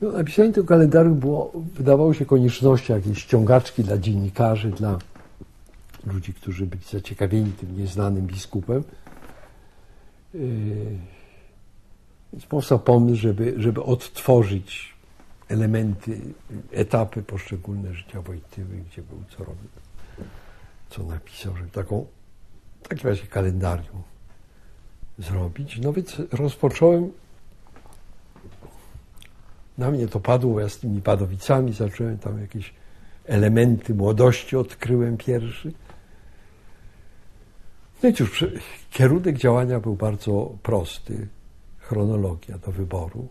No, napisanie tego kalendarium było, wydawało się koniecznością jakiejś ściągaczki dla dziennikarzy, dla ludzi, którzy byli zaciekawieni tym nieznanym biskupem. Yy, Więc powstał pomysł, żeby, żeby odtworzyć elementy, etapy poszczególne życia Wojtyły, gdzie był, co robił, co napisał, żeby taką, takie właśnie kalendarium zrobić. No więc rozpocząłem, na mnie to padło, ja z tymi Padowicami zacząłem tam jakieś elementy młodości odkryłem pierwszy. No i cóż, kierunek działania był bardzo prosty. Chronologia do wyboru.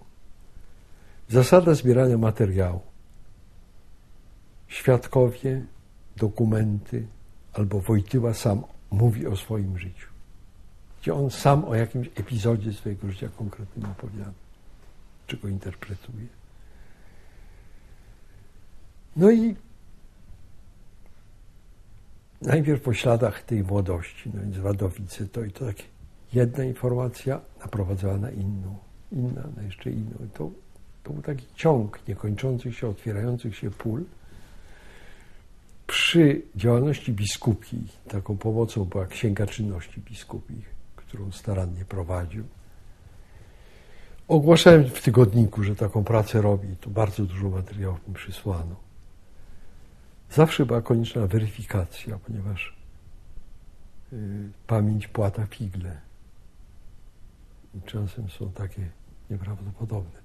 Zasada zbierania materiału. Świadkowie, dokumenty, albo Wojtyła sam mówi o swoim życiu. Gdzie on sam o jakimś epizodzie swojego życia konkretnym opowiada, czy go interpretuje. No i najpierw po śladach tej młodości, no więc Wadowice, to i to tak jedna informacja naprowadzała na inną, inna na jeszcze inną. To, to był taki ciąg niekończących się, otwierających się pól. Przy działalności biskupiej taką pomocą była Księga Czynności Biskupich, którą starannie prowadził. Ogłaszałem w tygodniku, że taką pracę robi. To bardzo dużo materiałów mi przysłano. Zawsze była konieczna weryfikacja, ponieważ y, pamięć płata figle. I czasem są takie nieprawdopodobne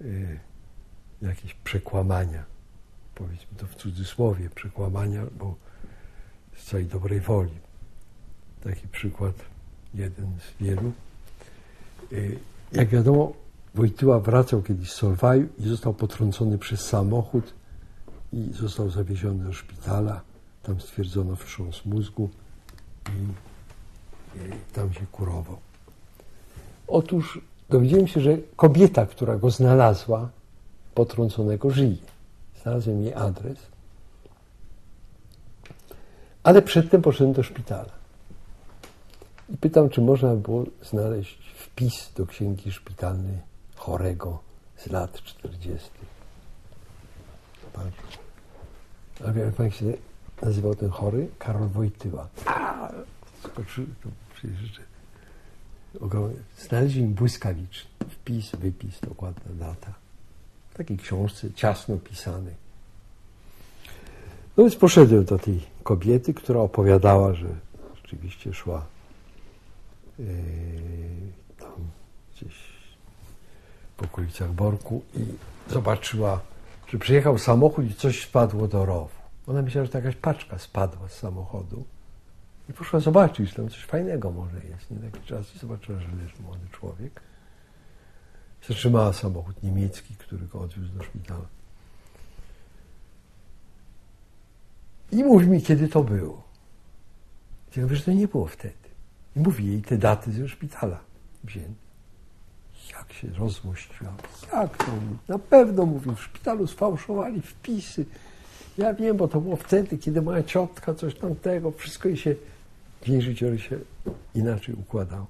y, jakieś przekłamania, powiedzmy to w cudzysłowie, przekłamania, bo z całej dobrej woli. Taki przykład, jeden z wielu. Y, jak wiadomo, Wojtyła wracał kiedyś z Solwaju i został potrącony przez samochód i został zawieziony do szpitala. Tam stwierdzono wstrząs mózgu i tam się kurował. Otóż dowiedziałem się, że kobieta, która go znalazła, potrąconego, żyje. Znalazłem jej adres. Ale przedtem poszedłem do szpitala. I pytam, czy można było znaleźć wpis do księgi szpitalnej chorego z lat 40. Patrz. A wie pan, się nazywał ten chory? Karol Wojtyła. A, skoczył, to przecież jeszcze ogromnie. Znaleźli im błyskawiczny wpis, wypis, dokładna data. W takiej książce ciasno pisanej. No więc poszedłem do tej kobiety, która opowiadała, że rzeczywiście szła yy, tam gdzieś w okolicach Borku i zobaczyła, że przyjechał samochód i coś spadło do rowu. Ona myślała, że to jakaś paczka spadła z samochodu i poszła zobaczyć, tam coś fajnego może jest. Nie taki czas i zobaczyła, że leży młody człowiek. Zatrzymała samochód niemiecki, który go odwiózł do szpitala. I mówi mi, kiedy to było. Ja mówię, że to nie było wtedy. I mówi jej te daty ze szpitala wzięte. Jak się rozłościła. Jak to? Na pewno, mówi, w szpitalu sfałszowali wpisy. Ja wiem, bo to było wtedy, kiedy moja ciotka coś tamtego, wszystko jej się, dzień życiowy się inaczej układało.